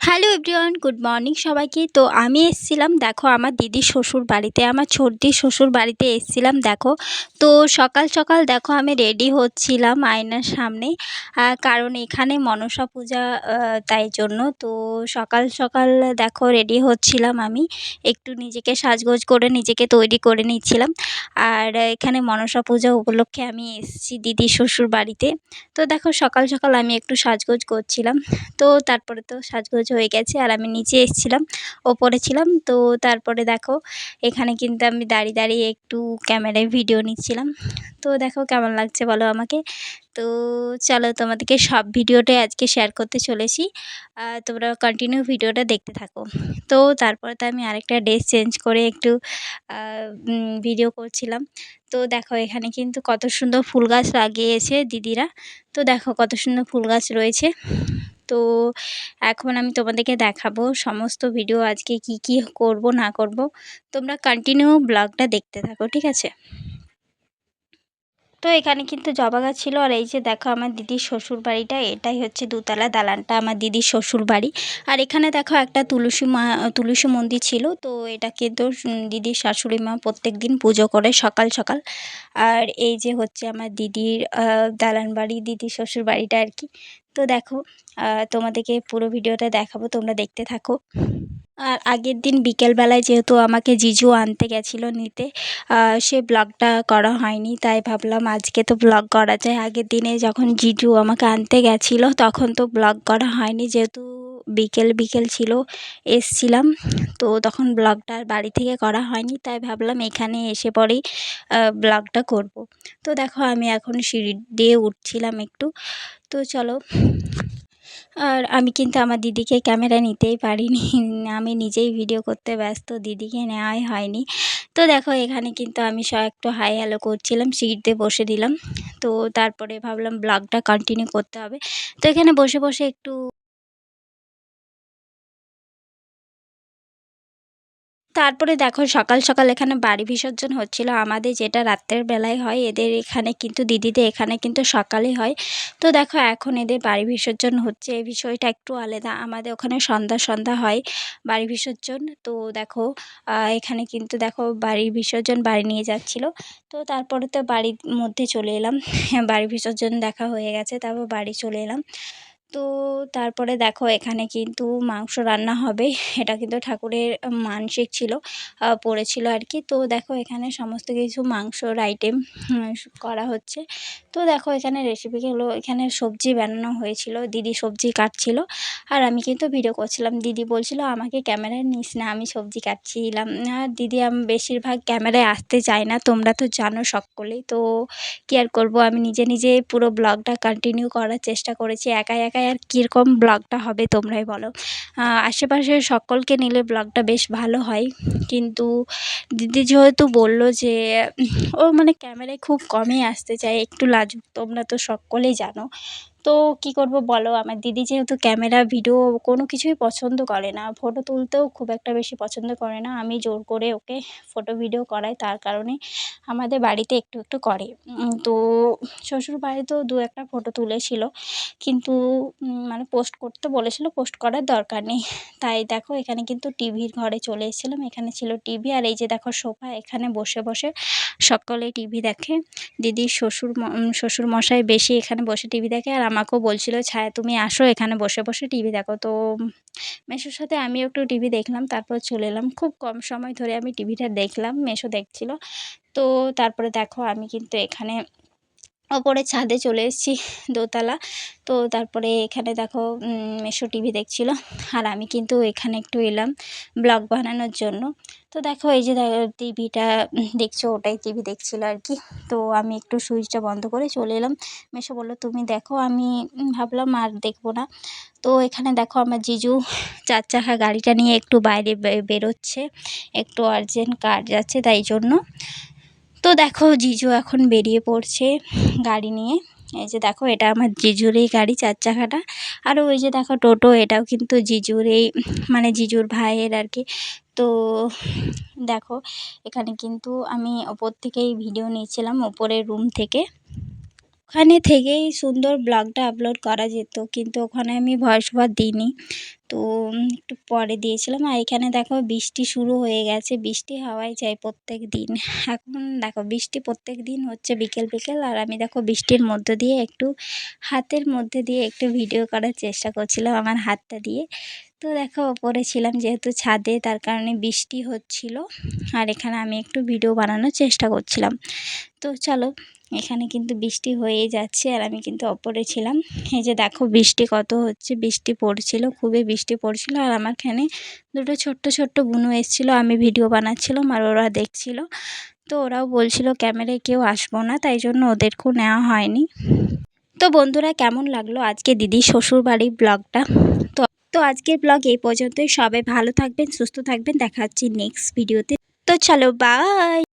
Hello everyone, good morning সবাইকে। তো আমি এসেছিলাম, দেখো, আমার দিদির শ্বশুর বাড়িতে, আমার ছোটদির শ্বশুর বাড়িতে এসেছিলাম, দেখো। তো সকাল সকাল, দেখো, আমি রেডি হচ্ছিলাম আয়নার সামনে কারণ এখানে মনসা পূজা তাই জন্য। তো সকাল সকাল, দেখো রেডি হচ্ছিলাম আমি, একটু নিজেকে সাজগোজ করে, নিজেকে তৈরি করে নিচ্ছিলাম। আর এখানে মনসা পূজা উপলক্ষে আমি এসেছি দিদির শ্বশুর বাড়িতে। তো দেখো, সকাল সকাল আমি একটু সাজগোজ করছিলাম। তো তারপরে তো সাজগোজ হয়ে গেছে আর আমি নিচে এসেছিলাম, ওপরে ছিলাম। তো তারপরে দেখো, এখানে কিন্তু আমি দাঁড়িয়ে দাঁড়িয়ে একটু ক্যামেরায় ভিডিও নিচ্ছিলাম। তো দেখো কেমন লাগছে বলো আমাকে? তো চলো তোমাদেরকে সব ভিডিওটাই আজকে শেয়ার করতে চলেছি। তোমরা কন্টিনিউ ভিডিওটা দেখতে থাকো। তো তারপরে তো আমি আরেকটা ড্রেস চেঞ্জ করে একটু ভিডিও করছিলাম। তো দেখো এখানে কিন্তু কত সুন্দর ফুল গাছ লাগিয়েছে দিদিরা। তো দেখো কত সুন্দর ফুল গাছ রয়েছে। তো এখন আমি তোমাদেরকে দেখাবো সমস্ত ভিডিও আজকে কি কি করব, না করব। তোমরা কন্টিনিউ ব্লগটা দেখতে থাকো, ঠিক আছে? তো এখানে কিন্তু জবা গাছ ছিল আর এই যে দেখো আমার দিদির শ্বশুর বাড়িটা, এটাই হচ্ছে দুতলা দালানটা আমার দিদির শ্বশুর বাড়ি। আর এখানে দেখো একটা তুলসী মা, তুলসী মন্দির ছিল, তো এটা কিন্তু দিদির শাশুড়ি মা প্রত্যেক দিন পুজো করে সকাল সকাল। আর এই যে হচ্ছে আমার দিদির দালান বাড়ি, দিদির শ্বশুর বাড়িটা আর কি। তো দেখো তোমাদেরকে পুরো ভিডিওটা দেখাবো, তোমরা দেখতে থাকো। আর আগের দিন বিকেলবেলায় যেহেতু আমাকে জিজু আনতে গেছিল নিতে সে ব্লগটা করা হয়নি, তাই ভাবলাম আজকে তো ব্লগ করা যায়। আগের দিনে যখন জিজু আমাকে আনতে গেছিল, তখন তো ব্লগ করা হয়নি, যেহেতু বিকেল বিকেল ছিল, এসছিলাম। তো তখন ব্লগটা আর বাড়ি থেকে করা হয়নি, তাই ভাবলাম এখানে এসে পরেই ব্লগটা করব। তো দেখো আমি এখন সিঁড়ি দিয়ে উঠছিলাম একটু। তো চলো। আর আমি কিন্তু আমার দিদিকে ক্যামেরা নিতেই পারিনি, আমি নিজেই ভিডিও করতে ব্যস্ত, দিদিকে নেওয়াই হয়নি। তো দেখো এখানে কিন্তু আমি সব একটু হাই হ্যালো করছিলাম সিটতে বসে দিলাম। তো তারপরে ভাবলাম ব্লগটা কন্টিনিউ করতে হবে। তো এখানে বসে বসে একটু তারপরে দেখো সকাল সকাল এখানে বাড়ি বিসর্জন হচ্ছিল। আমাদের যেটা রাত্রের বেলায় হয়, এদের এখানে কিন্তু, দিদিদের এখানে কিন্তু সকালে হয়। তো দেখো এখন এদের বাড়ি বিসর্জন হচ্ছে। এই বিষয়টা একটু আলাদা। আমাদের ওখানে সন্ধ্যা সন্ধ্যা হয় বাড়ি বিসর্জন। তো দেখো এখানে কিন্তু দেখো বাড়ি বিসর্জন, বাড়ি নিয়ে যাচ্ছিল। তো তারপরে তো বাড়ির মধ্যে চলে এলাম। বাড়ি বিসর্জন দেখা হয়ে গেছে, তারপর বাড়ি চলে এলাম। তো তারপরে দেখো এখানে কিন্তু মাংস রান্না হবে। এটা কিন্তু ঠাকুরের মানসিক ছিল পড়েছিল আর কি তো দেখো এখানে সমস্ত কিছু মাংসর আইটেম করা হচ্ছে। তো দেখো এখানে রেসিপিগুলো এখানে সবজি বানানো হয়েছিল, দিদি সবজি কাটছিল। আর আমি কিন্তু ভিডিও করছিলাম, দিদি বলছিল, আমাকে ক্যামেরায় নিস না, আমি সবজি কাটছিলাম। আর দিদি আমি, বেশিরভাগ ক্যামেরায় আসতে চাই না, তোমরা তো জানো সকলেই। তো কী আর করব, আমি নিজে নিজে পুরো ব্লগটা কন্টিনিউ করার চেষ্টা করেছি একাই আর কীরকম ব্লগটা হবে তোমরাই বলো। আশেপাশে সকলকে নিলে ব্লগটা বেশ ভালো হয়। কিন্তু দিদি যেহেতু বলল যে ও মানে ক্যামেরায় খুব কমই আসতে চায়, একটু লাজুক, তোমরা তো সকলেই জানো। তো কী করব বলো? আমার দিদি যেহেতু ক্যামেরা, ভিডিও কোনো কিছুই পছন্দ করে না। ফটো তুলতেও খুব একটা বেশি পছন্দ করে না। আমি জোর করে ওকে ফটো, ভিডিও করাই, তার কারণে আমাদের বাড়িতে একটু একটু করে। তো শ্বশুর বাড়িতেও দু একটা ফটো তুলেছিল। কিন্তু মানে পোস্ট করতে বলেছিল, পোস্ট করার দরকার নেই। তাই দেখো, এখানে কিন্তু টিভির ঘরে চলে এসেছিলাম। এখানে ছিল টিভি। আর এই যে দেখো, সোফা, এখানে বসে বসে সকলে টিভি দেখে। দিদির শ্বশুর শ্বশুর মশাই বেশি এখানে বসে টিভি দেখে। আর আমাকেও বলছিল, ছায়া, তুমি আসো, এখানে বসে বসে টিভি দেখো। তো মেশোর সাথে আমিও একটু টিভি দেখলাম, তারপর চলে এলাম। খুব কম সময় ধরে আমি টিভিটা দেখলাম, মেশো দেখছিল। তো তারপরে দেখো আমি কিন্তু এখানে ওপরে ছাদে চলে এসেছি দোতলা। তো তারপরে এখানে দেখো মেশো টিভি দেখছিল। আর আমি কিন্তু এখানে একটু এলাম ব্লগ বানানোর জন্য। তো দেখো, এই যে টিভিটা দেখছ, ওটাই টিভি দেখছিল আর কি। তো আমি একটু সুইচটা বন্ধ করে চলে এলাম। মেশো বলল, তুমি দেখো, আমি ভাবলাম আর দেখব না। তো এখানে দেখো, আমার জিজু চার চাকা গাড়িটা নিয়ে একটু বাইরে বেরোচ্ছে। একটু আর্জেন্ট কাজ আছে তাই জন্য। তো দেখো জিজু এখন বেরিয়ে পড়ছে গাড়ি নিয়ে। এই যে দেখো, এটা আমার জিজুরই গাড়ি চার চাকাটা। আর ওই যে দেখো টোটো, এটাও কিন্তু জিজুর এই মানে জিজুর ভাইয়ের আর কি। তো দেখো, এখানে কিন্তু আমি ওপর থেকেই ভিডিও নিয়েছিলাম, ওপরের রুম থেকে। ওখানে থেকেই সুন্দর ব্লগটা আপলোড করা যেত, কিন্তু ওখানে আমি ভয়েস ওভার দিইনি। তো একটু পরে দিয়েছিলাম, আর এখানে দেখো বৃষ্টি শুরু হয়ে গেছে, বৃষ্টি হওয়াই চাই প্রত্যেক দিন। এখন দেখো বৃষ্টি প্রত্যেক দিন হচ্ছে বিকেল বিকেল, আর আমি দেখো বৃষ্টির মধ্য দিয়ে একটু হাতের মধ্যে দিয়ে একটু ভিডিও করার চেষ্টা করছিলাম আমার হাতটা দিয়ে। তো দেখো ওপরে ছিলাম যেহেতু ছাদে, তার কারণে বৃষ্টি হচ্ছিল, আর এখানে আমি একটু ভিডিও বানানোর চেষ্টা করছিলাম। তো চলো এখানে কিন্তু বৃষ্টি হয়ে যাচ্ছে আর আমি কিন্তু ওপরে ছিলাম। এই যে দেখো বৃষ্টি কত হচ্ছে, বৃষ্টি পড়ছিল, খুবই বৃষ্টি পড়ছিল আর আমার এখানে দুটো ছোট্ট ছোট্ট বুনু এসেছিল, আমি ভিডিও বানাচ্ছিলাম আর ওরা দেখছিল। তো ওরাও বলছিল ক্যামেরায় কেউ আসব না, তাই জন্য ওদেরকেও নেওয়া হয়নি। তো বন্ধুরা কেমন লাগল আজকে দিদি শ্বশুর বাড়ির ব্লগটা? তো তো আজকের ব্লগ এই পর্যন্তই। সবাই ভালো থাকবেন, সুস্থ থাকবেন। দেখা হচ্ছে নেক্সট ভিডিওতে তো। চলো বাই